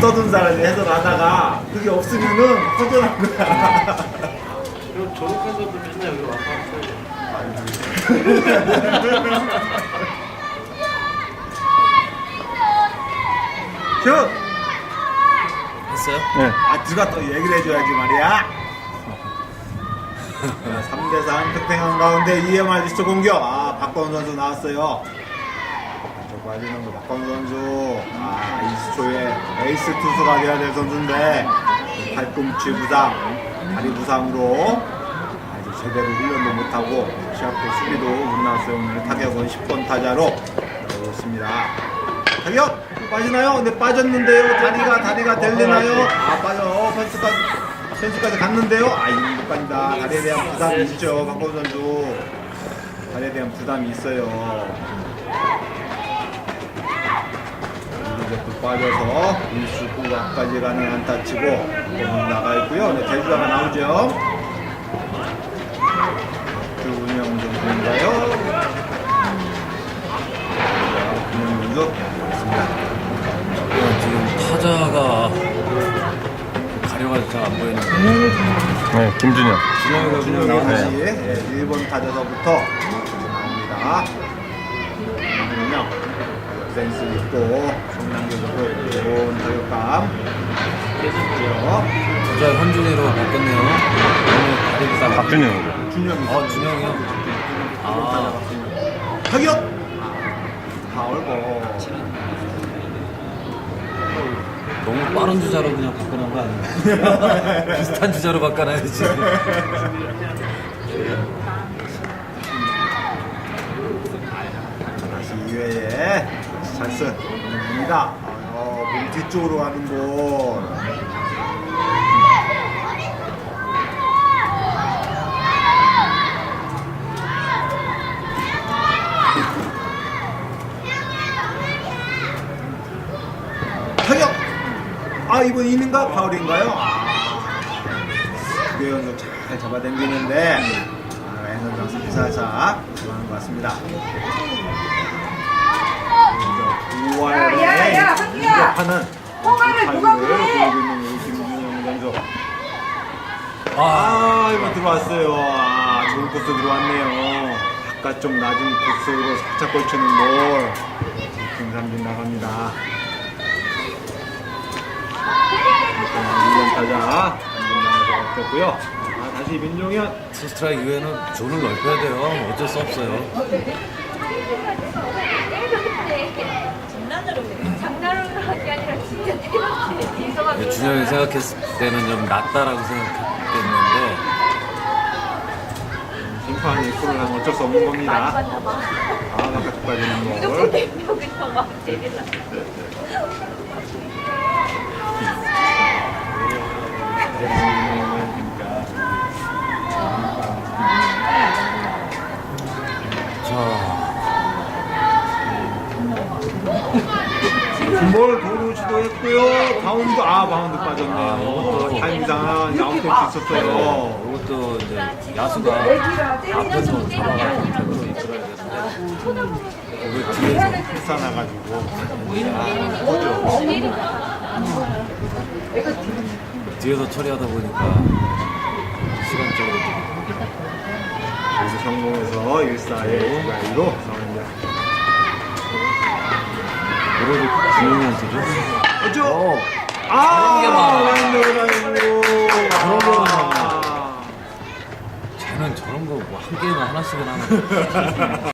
떠든 사람이 해설하다가 그게 없으면은 허전한 거야. 그럼 졸업해서도 맨날 여기 와서. 슛! 했어요? 네. 아, 누가 또 얘기를 해줘야지 말이야. 3대3 팽팽한 가운데 EMR 리스트 공격. 아, 박광훈 선수 나왔어요. 저 빠지는 거 박광훈 선수. 아, 20초에 에이스 투수가 돼야 될 선수인데, 팔꿈치 부상, 다리 부상으로 아직 제대로 훈련도 못하고, 시합도 수비도 못 나왔어요. 오늘 타격은 10번 타자로 있습니다. 타격! 빠지나요? 근데 빠졌는데요. 다리가, 다리가 될려나요? 아, 빠져. 펜스까지, 펜스까지 갔는데요. 아, 이거 못 간다. 다리에 대한 부담이 있죠. 박범 선수. 다리에 대한 부담이 있어요. 이것도 빠져서 일수 후각까지 가는 안타 치고 공은 나가 있고요. 네, 대주자가 나오죠. 주은영? 김영 선수. 어, 지금 타자가 가려가지고 잘 안 보이는데 네, 김준영. 준영이 그냥 다시 나오네요. 예, 1번 타자서부터 나옵니다. 센스 있고 성남교도 좋은 타격감 계속죠. 타자 현준이로 바뀌었네요. 오늘 다리. 박준영이죠. 준영이 어, 준영이요? 아, 타격 파울볼 너무 빠른 주자로 그냥 바꿔놓은 거 아니에요? 비슷한 주자로 바꿔놔야지. 다시 2회에 찬스입니다. 어, 몸 뒤쪽으로 가는 볼. 타격! 아, 이번 인인가? 파울인가요? 아, 두개 연속 잘 잡아당기는데, 아, 에너지 선수 살짝 좋아하는 것 같습니다. 야, 야, 야, 한기야! 공격하는 허가를 누가 그래? 아, 아, 이거 들어왔어요. 아, 좋은 코스 들어왔네요. 아까 좀 낮은 코스로 살짝 걸치는 볼. 김삼진 나갑니다. 일단 1번 타자. 한번 나가서 없었고요. 아, 다시 민종현. 투 스트라이크 이후에는 존을 넓혀야 돼요. 어쩔 수 없어요. 장난으로 한 게 아니라 진짜. 이성하게. 근데 준영이 생각했을 때는 좀 낫다라고 생각했는데 심판이 콜을 하면 어쩔 수 없는 많이 겁니다. 봤나 봐. 아, 바깥쪽 빠지는 무조건 볼. 대표부터 막 재질나. 자 볼 도루 시도했고요. 바운드, 아, 바운드 아, 빠졌네요. 이것도- 타임상 아웃될 수 있었어요. 이것도 이제 야수가 앞에서 잡아가지고 잡으로 이끌어야 되는데 그걸 뒤에서 불쌍해가지고. 뒤에서 처리하다 보니까 시간적으로 여기서 성공해서 1사의 2가위로 싸웁니다. 오로지 준영이한테 죠 어쩌? 어, 아. 그런 게 많아. 아. 쟤는 저런 거 뭐 한 게임에 하나씩은 하는